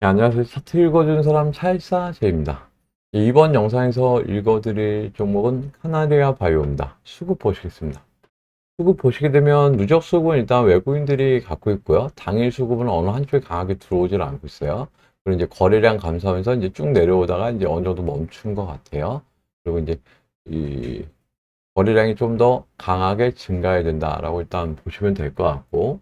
네, 안녕하세요. 차트 읽어주는 사람 찰사제입니다. 이번 영상에서 읽어드릴 종목은 카나리아 바이오입니다. 수급 보시겠습니다. 수급 보시게 되면 누적 수급은 일단 외국인들이 갖고 있고요. 당일 수급은 어느 한쪽에 강하게 들어오질 않고 있어요. 그리고 이제 거래량 감소하면서 이제 쭉 내려오다가 이제 어느 정도 멈춘 것 같아요. 그리고 이제 이 거래량이 좀 더 강하게 증가해야 된다라고 일단 보시면 될 것 같고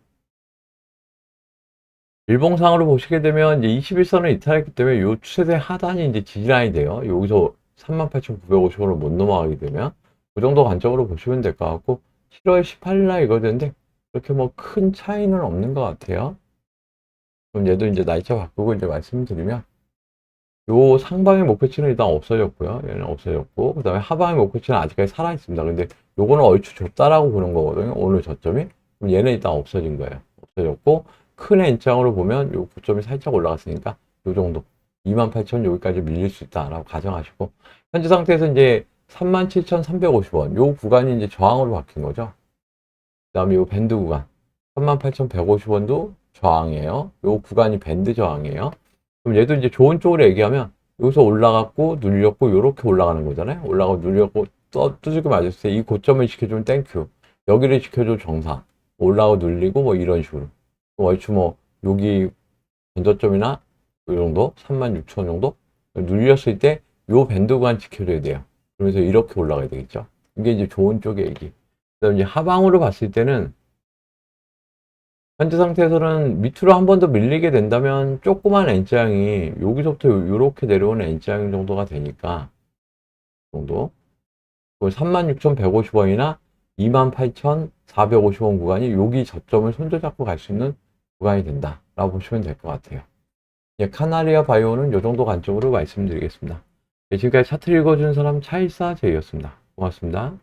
일봉상으로 보시게 되면 이제 21선을 이탈했기 때문에 요 추세대 하단이 이제 지지라인이 돼요. 여기서 38,950원을 못 넘어가게 되면 그 정도 관점으로 보시면 될 것 같고 7월 18일 날 이거였는데 그렇게 뭐 큰 차이는 없는 것 같아요. 그럼 얘도 이제 날짜 바꾸고 이제 말씀드리면 요 상방의 목표치는 일단 없어졌고요. 얘는 없어졌고 그 다음에 하방의 목표치는 아직까지 살아 있습니다. 근데 요거는 얼추 좁다라고 보는 거거든요. 오늘 저점이. 그럼 얘는 일단 없어진 거예요. 없어졌고 큰 N장으로 보면 요 고점이 살짝 올라갔으니까 요 정도 28,000 여기까지 밀릴 수 있다라고 가정하시고 현재 상태에서 이제 37,350원 요 구간이 이제 저항으로 바뀐 거죠. 그다음에 요 밴드 구간 38,150원도 저항이에요. 요 구간이 밴드 저항이에요. 그럼 얘도 이제 좋은 쪽으로 얘기하면 여기서 올라갔고 눌렸고 요렇게 올라가는 거잖아요. 올라가고 눌렸고 떠 두들겨 맞았을 때 이 고점을 지켜주면 땡큐. 여기를 지켜줘 정상. 올라가고 눌리고 뭐 이런 식으로. 얼추 뭐 여기 전저점이나 이 정도 36,000 정도 눌렸을 때 요 밴드 구간 지켜줘야 돼요. 그러면서 이렇게 올라가야 되겠죠. 이게 이제 좋은 쪽의 얘기. 그다음 이제 하방으로 봤을 때는 현재 상태에서는 밑으로 한 번 더 밀리게 된다면 조그만 N장이 여기서부터 이렇게 내려오는 N장 정도가 되니까 정도 36,150원이나 28,450원 구간이 여기 저점을 손잡고 갈 수 있는 구간이 된다 라고 보시면 될 것 같아요. 예, 카나리아 바이오는 이 정도 관점으로 말씀드리겠습니다. 예, 지금까지 차트 읽어준 사람 차일사 제이였습니다. 고맙습니다